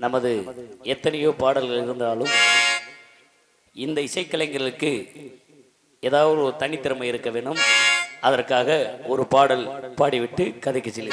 நமது எத்தனையோ பாடல்கள் இருந்தாலும் இந்த இசைக்கலைஞர்களுக்கு ஏதாவது ஒரு தனித்திறமை இருக்க வேணும் அதற்காக ஒரு பாடல் பாடிவிட்டு கதைக்கு செல்லு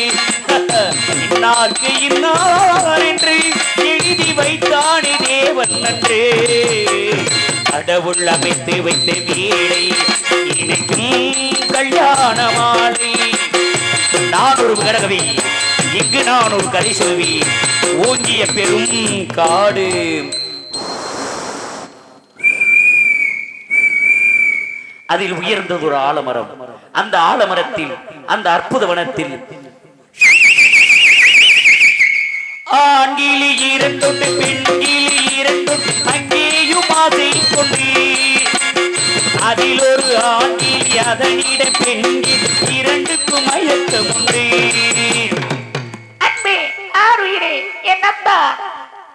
நாக்கு இன்னார் என்று எழுதி வைத்தானே தேவன் என்று கடவுள் அமைத்து வைத்த வீடை இணைக்கும் கல்யாண மாலை நான் ஒரு விகடகவி இங்கு நான் ஒரு கதை ஓங்கிய பெரும் காடு. அதில் உயர்ந்தது ஒரு ஆலமரம். அந்த ஆலமரத்தில் அந்த அற்புத வனத்தில் ஆண்கிளி இரண்டுண்டு பெண்கிளி இரண்டுண்டு அங்கேயும் ஆசை கொண்டு. அதில் ஒரு ஆண்கிளி அதனிட பெண்கிளி இரண்டுக்கும் மயக்கம் உண்டு.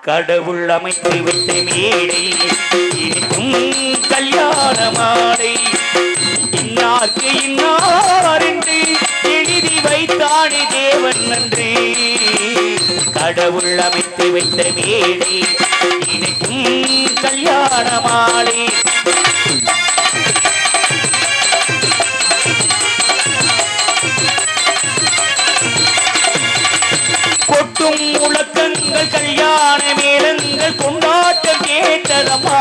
கடவுள் அமைத்து விட்ட மேடை இருக்கும் கல்யாண மாலை. இன்னார்க்கு இன்னார் என்று எழுதி வைத்தானே தேவன் நன்றி உள்ளமைத்து அமைத்து வைத்த மேடை இணைக்கும் கல்யாண மாலை கொட்டும் முழக்கங்கள் கல்யாண மேளங்கள் கொண்டாட்டம் கேட்டதம்மா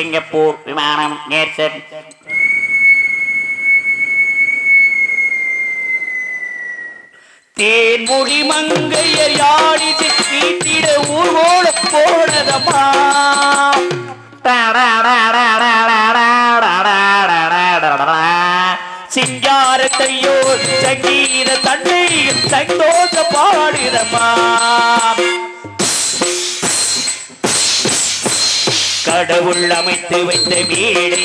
சிங்கப்பூர் விமானம் நேர்சன் தேன்மொழி மங்கையர் யாழி வீட்டிட ஊர்வோட போனதம்மா. சிங்காரத்தையோ சங்கீத தன்னை சந்தோஷ பாடுதம்மா. கடவுள் அமைத்து வைத்த வீடு.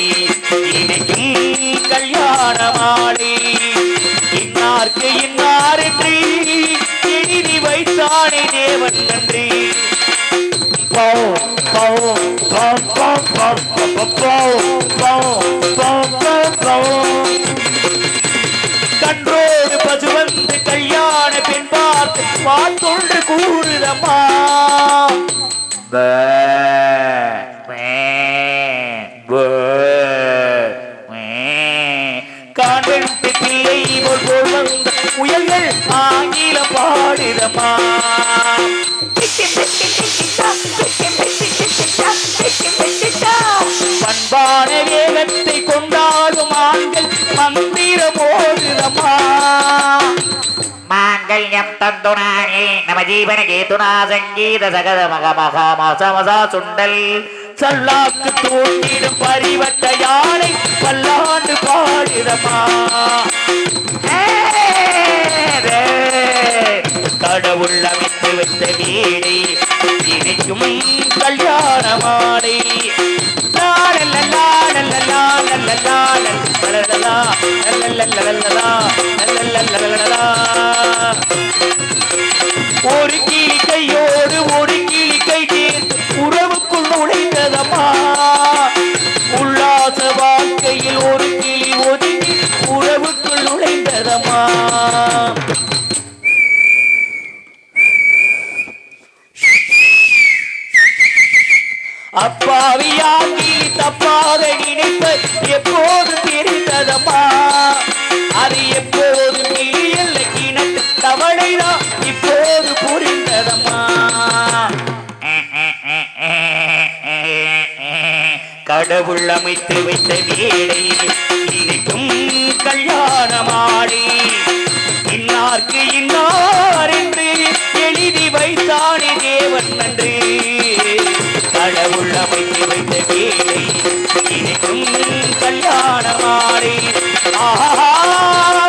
இணைக்கும் கல்யாண மாலை இன்னார்க்கு இன்னார் என்று எழுதி வைத்தானே தேவன் நன்றி. கன்றோடு பசு வந்து கல்யாண பெண் பார்த்து பார்த்தொன்று கூறுதம்மா. பாடுதம்மா பண்பான வேகத்தை கொண்டாடும் ஆண்கள் மந்திரம் ஓடுதம்மா மாங்கல்யம் தந்துனானே நம ஜீவன கேதுனா சங்கீத சகத மக மக மசமசா சுண்டல். சல்லாக்கு தூண்டிடும் பரிவட்ட யானை பல்லாண்டு பாடுதம்மா கடவுள் அமைத்து வைத்த வீடை இணைக்கும் கல்யாண மாடை ஒரு அப்பாவியாக்கி தப்பாத நினைப்ப எப்போது தெரிந்ததம்மா. அது எப்போது நீயல்ல கிணட்டு தவளைதான் இப்போது புரிந்ததம்மா. கடவுள் அமைத்து வைத்த வேலை இன்னைக்கும் கல்யாணமாடி. இன்னார்க்கு இந்த கடவுள் உள்ளமைத்து வைத்த வேலை இன்னைக்கும் கல்யாண மாலை. ஆஹா.